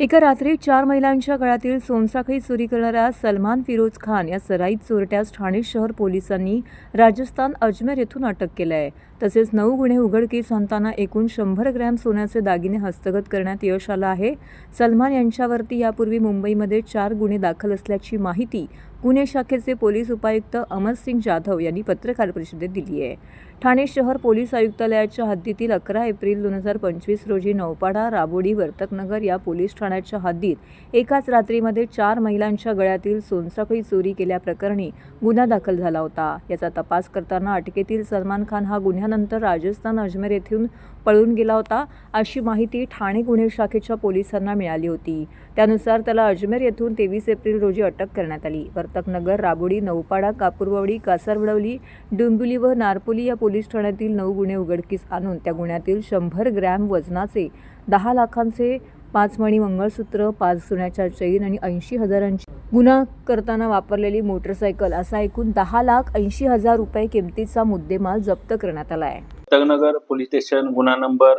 एका रात्री चार महिलांच्या गळ्यातील सोनसाखळी चोरी करणाऱ्या सलमान फिरोज खान या सराईत चोरट्यास ठाणे शहर पोलिसांनी राजस्थान अजमेर येथून अटक केलं आहे तसेच नऊ गुन्हे उघडकीस आणताना एकूण शंभर ग्रॅम सोन्याचे दागिने हस्तगत करण्यात यश आलं आहे. सलमान यांच्यावरती यापूर्वी मुंबईमध्ये चार गुन्हे दाखल असल्याची माहिती गुन्हे शाखेचे पोलीस उपायुक्त अमरसिंग जाधव यांनी पत्रकार परिषदेत दिली आहे. ठाणे शहर पोलीस आयुक्तालयाच्या हद्दीतील अकरा एप्रिल दोन हजार पंचवीस रोजी नौपाडा राबोडी वर्तकनगर या पोलीस ठाण्याच्या हद्दीत एकाच रात्रीमध्ये चार महिलांच्या गळ्यातील सोनसाखळी चोरी केल्याप्रकरणी गुन्हा दाखल झाला होता. याचा तपास करताना अटकेतील सलमान खान हा गुन्ह्यानंतर राजस्थान अजमेर येथून पळून गेला होता अशी माहिती ठाणे गुन्हे शाखेच्या पोलिसांना मिळाली होती. त्यानुसार त्याला अजमेर येथून तेवीस एप्रिल रोजी अटक करण्यात आली. वर्तकनगर राबोडी नौपाडा कापूरवाडी कासारवडवली डुंबिवली व नारपोली या पोलीस ठाण्यातील नऊ गुन्हे उघडकीस आणून त्या गुन्ह्यातील शंभर ग्रॅम वजनाचे दहा लाखांचे पाच मणी मंगळसूत्र पाच सोन्याच्या चैन आणि ऐंशी हजारांची गुन्हा करताना वापरलेली मोटरसायकल असा एकूण दहा लाख ऐंशी हजार रुपये किमतीचा मुद्देमाल जप्त करण्यात आला आहे. तगनगर पोलीस स्टेशन गुन्हा नंबर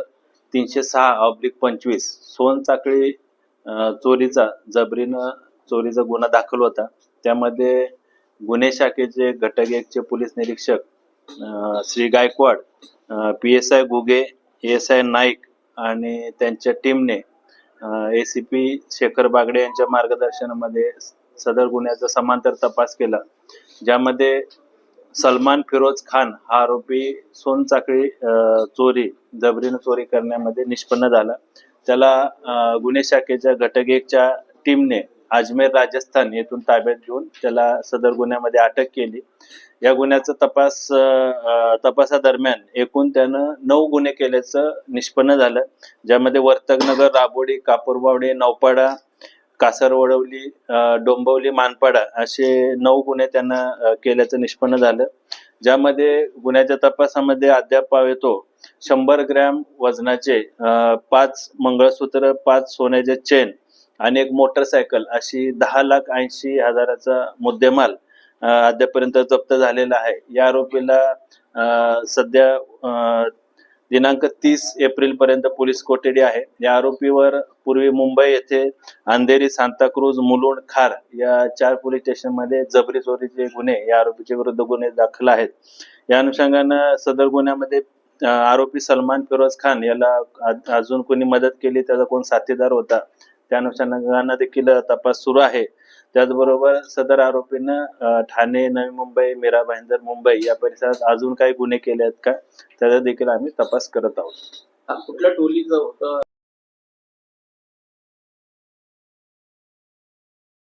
तीनशे सहा ऑब्लिक पंचवीस सोन चाकळी चोरीचा जबरीनं चोरीचा गुन्हा दाखल होता. त्यामध्ये गुन्हे शाखेचे घटक एकचे पोलीस निरीक्षक Shri Gaikwad P S I Guge S I Naik आणि त्यांच्या टीमने A C P Shekhar Bagde यांच्या मार्गदर्शनामध्ये सदर गुन्ह्याचा समांतर तपास केला ज्यामध्ये सलमान फिरोज खान हा आरोपी सोनचाकळी चोरी जबरीनं चोरी करण्यामध्ये निष्पन्न झाला. त्याला गुन्हे शाखेच्या घटक एकच्या टीमने अजमेर राजस्थान येथून ताब्यात घेऊन त्याला सदर गुन्ह्यामध्ये अटक केली. या गुन्ह्याचा तपास तपासादरम्यान एकूण त्यानं नऊ गुन्हे केल्याचं निष्पन्न झालं. ज्यामध्ये वर्तकनगर राबोडी कापूरबावडी नौपाडा कासरवडवली डोंबवली मानपाडा असे नऊ गुन्हे त्यांना केल्याचं निष्पन्न झालं. ज्यामध्ये गुन्ह्याच्या तपासामध्ये अद्याप येतो शंभर ग्रॅम वजनाचे पाच मंगळसूत्र पाच सोन्याचे चेन आणि एक मोटरसायकल अशी दहा लाख ऐंशी हजाराचा मुद्देमाल अद्यापर्यंत जप्त झालेला आहे. या आरोपीला अ, सध्या दिनांक तीस एप्रिल पर्यंत पोलीस कोठडी आहे. या आरोपीवर पूर्वी मुंबई येथे अंधेरी सांताक्रूज मुलुंड खार या चार पोलीस स्टेशनमध्ये जबरी चोरीचे गुन्हे या आरोपीच्या विरुद्ध गुन्हे दाखल आहेत. या अनुषंगानं सदर गुन्ह्यामध्ये आरोपी सलमान फिरोज खान याला अजून कोणी मदत केली त्याचा कोण साथीदार होता? त्या अनुषंगानं देखील तपास सुरू आहे. त्याचबरोबर सदर आरोपीनं ठाणे नवी मुंबई मीरा भाईंदर मुंबई या परिसरात अजून काही गुन्हे केले आहेत का? त्याचा देखील आम्ही तपास करत आहोत. कुठल्या टोलीचं होतं?